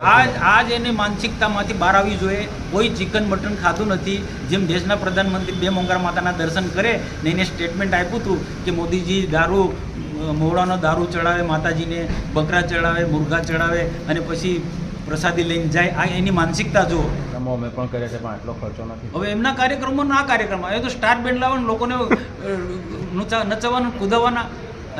આજ આજ એની માનસિકતામાંથી બહાર આવવી જોઈએ. કોઈ ચિકન મટન ખાધું નથી. જેમ દેશના પ્રધાનમંત્રી બે મોંઘાર માતાના દર્શન કરે ને એને સ્ટેટમેન્ટ આપ્યું હતું કે મોદીજી દારૂ મોવડાનો દારૂ ચડાવે માતાજીને બકરા ચડાવે મુર્ગા ચડાવે અને પછી પ્રસાદી લઈને જાય. આ એની માનસિકતા જુઓ. અમે પણ કર્યા છે પણ આટલો ખર્ચો નથી. હવે એમના કાર્યક્રમો ના કાર્યક્રમ. એ તો સ્ટાર બેન્ડ લાવવાનું લોકોને અ, નચા- નચાવવાનું કૂદવવાના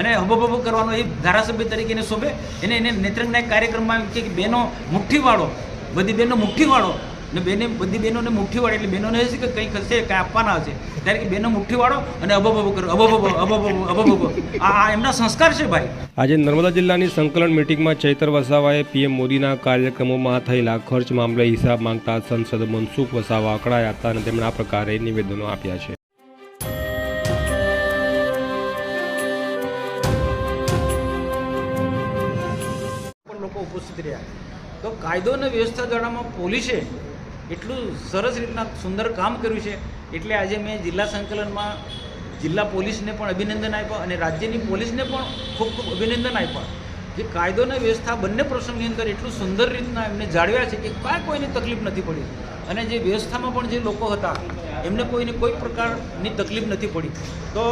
અને હબો કરવાનો એ ધારાસભ્ય તરીકેને શોભે. એને એને નેત્રંગના એક કાર્યક્રમમાં કે બહેનો મુઠ્ઠીવાળો, બધી બહેનો મુઠ્ઠીવાળો ને બેને બધી બહેનોને મુઠ્ઠીવાળો એટલે બહેનોને છે કે કંઈક હશે કંઈ આપવાના હશે? ત્યારે કે બહેનો મુઠ્ઠીવાળો અને અબોબો કરો અબોબો અબોબો અબોબો આ એમના સંસ્કાર છે ભાઈ. આજે નર્મદા જિલ્લાની સંકલન મિટિંગમાં ચૈતર વસાવાએ પીએમ મોદીના કાર્યક્રમોમાં થયેલા ખર્ચ મામલે હિસાબ માંગતા સંસદ મનસુખ વસાવા અકળાયા હતા અને તેમણે આ પ્રકારે નિવેદનો આપ્યા છે. કાયદો અને વ્યવસ્થા દ્વારામાં પોલીસે એટલું સરસ રીતના સુંદર કામ કર્યું છે. એટલે આજે મેં જિલ્લા સંકલનમાં જિલ્લા પોલીસને પણ અભિનંદન આપ્યા અને રાજ્યની પોલીસને પણ ખૂબ ખૂબ અભિનંદન આપ્યા કે કાયદો અને વ્યવસ્થા બંને પ્રસંગની અંદર એટલું સુંદર રીતના એમને જાળવ્યા છે કે કાંઈ કોઈને તકલીફ નથી પડી. અને જે વ્યવસ્થામાં પણ જે લોકો હતા, એમને કોઈને કોઈ પ્રકારની તકલીફ નથી પડી. તો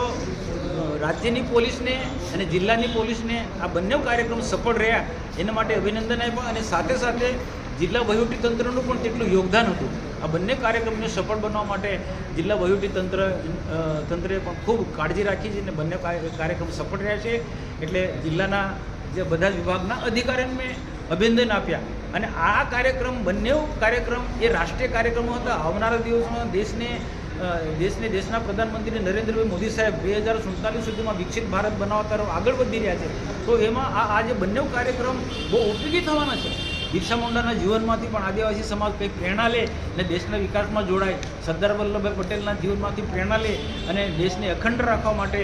રાજ્યની પોલીસને અને જિલ્લાની પોલીસને આ બંને કાર્યક્રમ સફળ રહ્યા, એના માટે અભિનંદન આપ્યા અને સાથે સાથે જિલ્લા વહીવટી તંત્રનું પણ તેટલું યોગદાન હતું. આ બંને કાર્યક્રમને સફળ બનવા માટે જિલ્લા વહીવટી તંત્ર પણ ખૂબ કાળજી રાખી છે અને બંને કાર્ય- કાર્યક્રમ સફળ રહ્યા છે. એટલે જિલ્લાના જે બધા વિભાગના અધિકારીને મેં અભિનંદન આપ્યા. અને આ કાર્યક્રમ, બંને કાર્યક્રમ એ રાષ્ટ્રીય કાર્યક્રમો હતા. આવનારા દિવસોમાં દેશને દેશને દેશના પ્રધાનમંત્રી નરેન્દ્રભાઈ મોદી સાહેબ બે હજાર સુડતાલીસ સુધીમાં વિકસિત ભારત બનાવવા તરફ આગળ વધી રહ્યા છે. તો એમાં આ આ જે બંને કાર્યક્રમ બહુ ઉપયોગી થવાના છે. બિરસા મુંડાના જીવનમાંથી પણ આદિવાસી સમાજ કંઈક પ્રેરણા લે અને દેશના વિકાસમાં જોડાય. સરદાર વલ્લભભાઈ પટેલના જીવનમાંથી પ્રેરણા લે અને દેશને અખંડ રાખવા માટે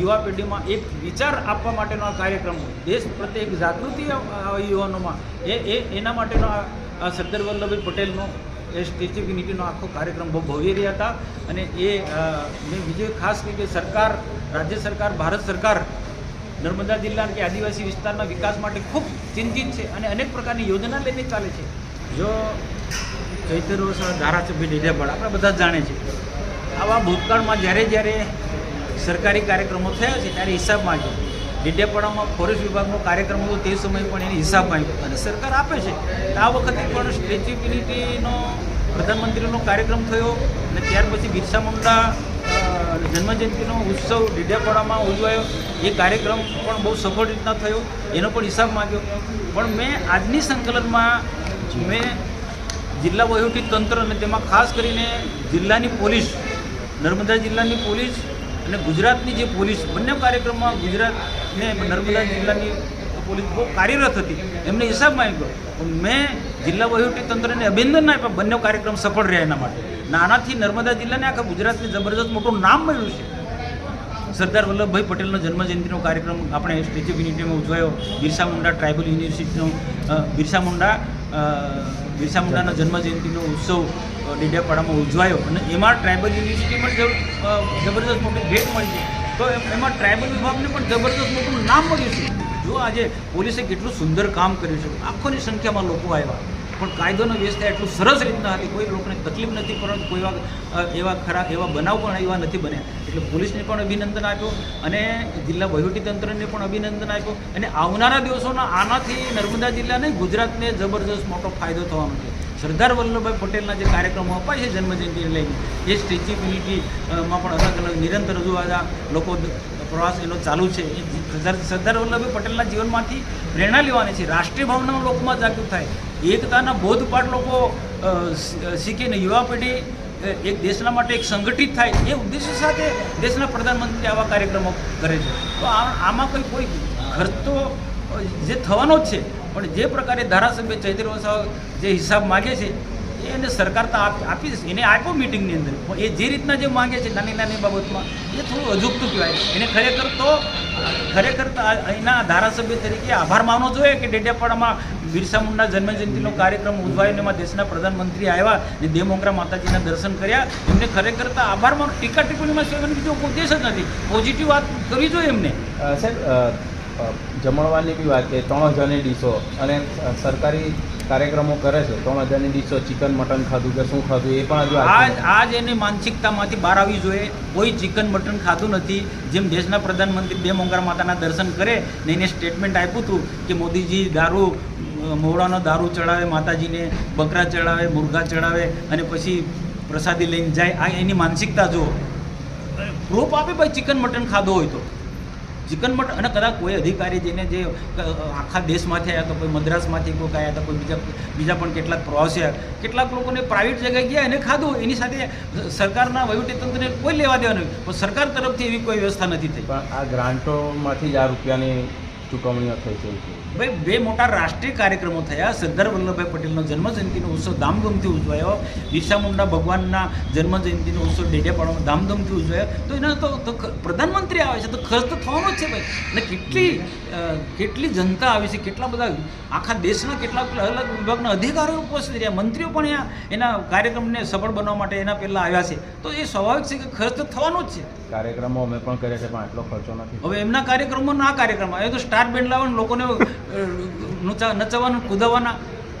યુવા પેઢીમાં એક વિચાર આપવા માટેનો આ કાર્યક્રમ દેશ પ્રત્યે એક જાગૃતિ યુવાનોમાં. એ એના માટેનો આ સરદાર વલ્લભભાઈ પટેલનો એ સ્ટેચ્યુ યુનિટીનો આખો કાર્યક્રમ બહુ ભવ્ય હતા. અને એ મેં બીજું ખાસ કે સરકાર, રાજ્ય સરકાર, ભારત સરકાર, નર્મદા જિલ્લા કે આદિવાસી વિસ્તારના વિકાસ માટે ખૂબ ચિંતિત છે અને અનેક પ્રકારની યોજના લઈને ચાલે છે. જો ચૈતર ધારાસભ્ય ડેડિયાપાડ આપણે બધા જાણે છે. આવા ભૂતકાળમાં જ્યારે જ્યારે સરકારી કાર્યક્રમો થયા છે, ત્યારે હિસાબમાં માંગ્યો ડેડિયાપાડામાં ફોરેસ્ટ વિભાગનો કાર્યક્રમ હતો તે સમયે પણ એને હિસાબ માંગ્યો અને સરકાર આપે છે. આ વખતે પણ સ્ટ્રેચિબિલિટીનો પ્રધાનમંત્રીનો કાર્યક્રમ થયો અને ત્યાર પછી બિરસા અ, જન્મજયંતિનો ઉત્સવ ડીડેપાડામાં ઉજવાયો. એ કાર્યક્રમ પણ બહુ સફળ રીતના થયો. એનો પણ હિસાબ માંગ્યો. પણ મેં આજની સંકલનમાં મેં જિલ્લા વહીવટી તંત્ર અને તેમાં ખાસ કરીને જિલ્લાની પોલીસ નર્મદા જિલ્લાની પોલીસ અને ગુજરાતની જે પોલીસ, બંને કાર્યક્રમમાં ગુજરાત ને નર્મદા જિલ્લાની પોલીસ બહુ કાર્યરત હતી. એમને હિસાબ માંગ્યો. પણ મેં જિલ્લા તંત્રને અભિનંદન આપ્યા બંને કાર્યક્રમ સફળ રહ્યા એના માટે. નાનાથી નર્મદા જિલ્લાને આખા ગુજરાતને જબરજસ્ત મોટું નામ મળ્યું છે. સરદાર વલ્લભભાઈ પટેલનો જન્મજયંતિનો કાર્યક્રમ આપણે સ્ટેચ્યુ યુનિટીમાં ઉજવાયો. બિરસા મુંડા ટ્રાઇબલ યુનિવર્સિટીનો બિરસા મુંડા બિરસા મુંડાના જન્મજયંતિનો ઉત્સવ ડેડિયાપાડામાં ઉજવાયો અને એમાં ટ્રાઇબલ યુનિવર્સિટીમાં જબરદસ્ત મોટી ભેટ મળી છે તો એમાં ટ્રાઇબલ વિભાગને પણ જબરદસ્ત મોટું નામ મળ્યું છે. જો આજે પોલીસે કેટલું સુંદર કામ કર્યું છે આખોની સંખ્યામાં લોકો આવ્યા. પણ કાયદોનો વ્યવસ્થા એટલું સરસ રીતના હતી. કોઈ લોકોને તકલીફ નથી પરંતુ કોઈ એવા ખરાબ એવા બનાવ પણ એવા નથી બન્યા. એટલે પોલીસને પણ અભિનંદન આપ્યો અને જિલ્લા વહીવટીતંત્રને પણ અભિનંદન આપ્યો. અને આવનારા દિવસોના આનાથી નર્મદા જિલ્લાને ગુજરાતને જબરજસ્ત મોટો ફાયદો થવાનો છે સરદાર વલ્લભભાઈ પટેલના જે કાર્યક્રમો અપાય છે જન્મજયંતિને લઈને એ સ્ટેચ્યુ ઓફ યુનિટી અ, માં પણ અલગ અલગ નિરંતર હજુ આ લોકો પ્રવાસ એનો ચાલુ છે. એ સરદાર સરદાર વલ્લભભાઈ પટેલના જીવનમાંથી પ્રેરણા લેવાની છે. રાષ્ટ્રીય ભાવના લોકોમાં જાગૃત થાય. એકતાના બોધપાઠ લોકો શીખીને યુવા પેઢી એક દેશના માટે એક સંગઠિત થાય એ ઉદ્દેશ્ય સાથે દેશના પ્રધાનમંત્રી આવા કાર્યક્રમો કરે છે. તો આમાં કોઈ કોઈ ખર્ચ જે થવાનો જ છે. પણ જે પ્રકારે ધારાસભ્ય ચૈત્ર વસાવા જે હિસાબ માગે છે, એને સરકાર તો આપ- દેશે. એને આપ્યો મિટિંગની અંદર. પણ એ જે રીતના જે માંગે છે નાની નાની બાબતમાં, એ થોડું અજુગતું કહેવાય. એને ખરેખર તો ખરેખર અહીંના ધારાસભ્ય તરીકે આભાર માનવો જોઈએ કે ડેડિયાપાડામાં બિરસા મુંડા જન્મજયંતિનો કાર્યક્રમ ઉજવાયો એમાં દેશના પ્રધાનમંત્રી આવ્યા અને દેવમોગરા માતાજીના દર્શન કર્યા. એમને ખરેખર તો આભાર માનો. ટીકા ટિપ્પણીમાં સેવન બીજો ઉદ્દેશ જ નથી. પોઝિટિવ વાત કરવી જોઈએ એમને. સાહેબ જમણવારની બી વાત કરીએ ત્રણ હજારની ડીશો અને સરકારી કાર્યક્રમો કરે છે, ત્રણ હજારની ડીશો, ચિકન, મટન ખાધું કે શું ખાધું એ પણ હજુ આ આપ્યું નથી. આ જ એની માનસિકતામાંથી બહાર આવવી જોઈએ. કોઈ ચિકન, મટન ખાધું નથી. જેમ દેશના પ્રધાનમંત્રી બે મોંઘા માતાના દર્શન કરે ને એને સ્ટેટમેન્ટ આપ્યું હતું કે મોદીજી દારૂ મોવડાનો દારૂ ચડાવે, માતાજીને બકરા ચડાવે, મુર્ગા ચડાવે અને પછી પ્રસાદી લઈને જાય. આ એની માનસિકતા જુઓ. પ્રૂફ આપે ભાઈ ચિકન, મટન ખાધો હોય તો. ચિકન મટન અને કદાચ કોઈ અધિકારી જેને જે આખા દેશમાંથી આવ્યા તો કોઈ મદ્રાસમાંથી કોઈક આવ્યા હતા કોઈ બીજા બીજા પણ કેટલાક પ્રવાસીઓ આવ્યા. કેટલાક લોકોને પ્રાઇવેટ જગ્યાએ ગયા એને ખાધું એની સાથે સરકારના વહીવટીતંત્રને કોઈ લેવા દેવા નહીં પણ સરકાર તરફથી એવી કોઈ વ્યવસ્થા નથી થઈ પણ આ ગ્રાન્ટોમાંથી જ આ રૂપિયાની ચૂકવણીઓ થઈ છે. ભાઈ બે મોટા રાષ્ટ્રીય કાર્યક્રમો થયા. સરદાર વલ્લભભાઈ પટેલનો જન્મજયંતિનો ઉત્સવ ધામધૂમથી ઉજવાયો. બિરસા મુંડા ભગવાનના જન્મજયંતિનો ઉત્સવ ડેડિયાપાડામાં ધામધૂમથી ઉજવાયો. તો એના તો પ્રધાનમંત્રી આવે છે તો ખર્ચ તો થવાનો જ છે ભાઈ. અને કેટલી કેટલી જનતા આવી છે કેટલા બધા આખા દેશના કેટલાક અલગ વિભાગના અધિકારીઓ ઉપસ્થિત રહ્યા. મંત્રીઓ પણ અહીંયા એના કાર્યક્રમને સફળ બનાવવા માટે એના પહેલાં આવ્યા છે. તો એ સ્વાભાવિક છે કે ખર્ચ તો થવાનો જ છે. કાર્યક્રમો અમે પણ કર્યા છે પણ આટલો ખર્ચો નથી. હવે એમના કાર્યક્રમો ના કાર્યક્રમ એ તો સ્ટાર બેન્ડ લાવવાનું લોકોને અ, નચા નચાવવાનું કૂદાવવાના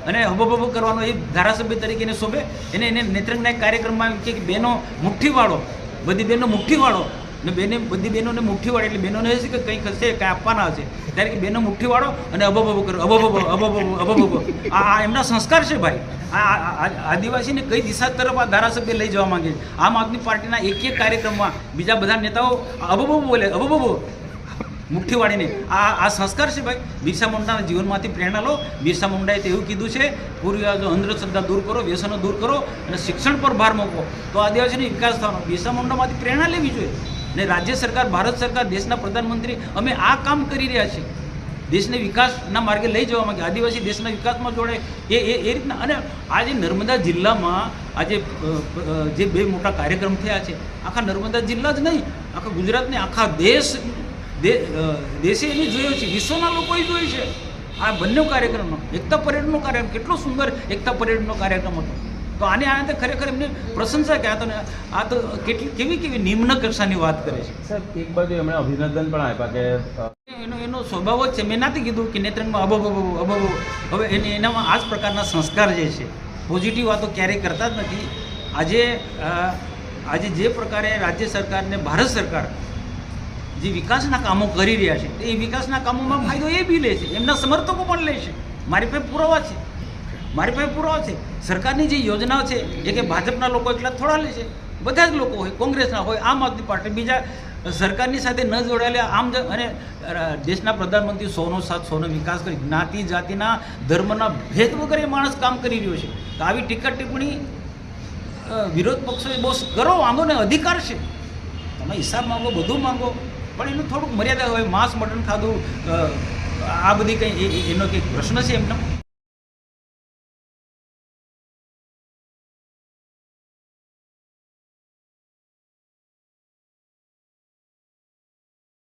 અને હબો કરવાનો એ ધારાસભ્ય તરીકે એને શોભે. એને એને નેત્રંગના કાર્યક્રમમાં કે બહેનો મુઠ્ઠીવાળો બધી બહેનો મુઠ્ઠીવાળો ને બેને બધી બહેનોને મુઠ્ઠીવાળો એટલે બહેનોને હશે કે કંઈક હશે કંઈ આપવાના હશે? ત્યારે કે બહેનો મુઠ્ઠીવાળો અને અબો કરો અબો અબો અબો આ એમના સંસ્કાર છે ભાઈ. આ આદિવાસીને કઈ દિશા તરફ આ ધારાસભ્ય લઈ જવા માંગે છે? આમ આદમી પાર્ટીના એક એક કાર્યક્રમમાં બીજા બધા નેતાઓ અબો બોલે અબો મુઠ્ઠીવાળીને. આ આ સંસ્કાર છે ભાઈ. બિરસા મુંડાના જીવનમાંથી પ્રેરણા લો. બિરસા મુંડાએ તો એવું કીધું છે પૂર્વજો અંધશ્રદ્ધા દૂર કરો, વ્યસનો દૂર કરો અને શિક્ષણ પર ભાર મૂકો. તો આદિવાસીનો વિકાસ થવાનો. બિરસા મુંડામાંથી પ્રેરણા લેવી જોઈએ. ને રાજ્ય સરકાર, ભારત સરકાર, દેશના પ્રધાનમંત્રી, અમે આ કામ કરી રહ્યા છીએ. દેશને વિકાસના માર્ગે લઈ જવા માંગે. આદિવાસી દેશના વિકાસમાં જોડે એ એ રીતના. અને આજે નર્મદા જિલ્લામાં આજે જે બે મોટા કાર્યક્રમ થયા છે, આખા નર્મદા જિલ્લા જ નહીં, આખા ગુજરાતને, આખા દેશ દેશે એને જોયો છે. વિશ્વના લોકોએ જોયું છે. આ બંને કાર્યક્રમનો. એકતા પરેડનો કાર્યક્રમ કેટલો સુંદર એકતા પરેડનો કાર્યક્રમ હતો. તો આને આને ખરેખર એમને પ્રશંસા કે આ તો આ તો કેટલી કેવી કેવી નિમ્ન કક્ષાની વાત કરે છે. સાહેબ એક બાજુ એમણે અભિનંદન પણ આપ્યા કે એનો એનો સ્વભાવ જ છે. મેં નથી કીધું કે નેત્રંગમાં અબો અબો અબો હવે એને એનામાં આ જ પ્રકારના સંસ્કાર જે છે પોઝિટિવ વાતો ક્યારેય કરતા જ નથી. આજે આજે જે પ્રકારે રાજ્ય સરકારને ભારત સરકાર જે વિકાસના કામો કરી રહ્યા છે, એ વિકાસના કામોમાં ફાયદો એ બી લે છે, એમના સમર્થકો પણ લે છે. મારી પાસે પુરાવા છે. મારી પાસે પુરાવા છે. સરકારની જે યોજનાઓ છે, એ કે ભાજપના લોકો એટલા થોડા લે છે. બધા જ લોકો હોય, કોંગ્રેસના હોય, આમ આદમી પાર્ટી, બીજા સરકારની સાથે ન જોડાયેલા, આમ અને દેશના પ્રધાનમંત્રી સોનો સાથ, સોનો વિકાસ કરી, જ્ઞાતિ, જાતિના, ધર્મના ભેદ વગર એ માણસ કામ કરી રહ્યો છે. તો આવી ટીકા ટિપ્પણી વિરોધ પક્ષોએ બહુ કરો, વાંધો ને અધિકાર છે. તમે હિસાબ માંગો, બધું માંગો. પણ એનું થોડુંક મર્યાદા હોય માંસ મટન ખાધું આ બધી કંઈ એનો કંઈક પ્રશ્ન છે એમનો?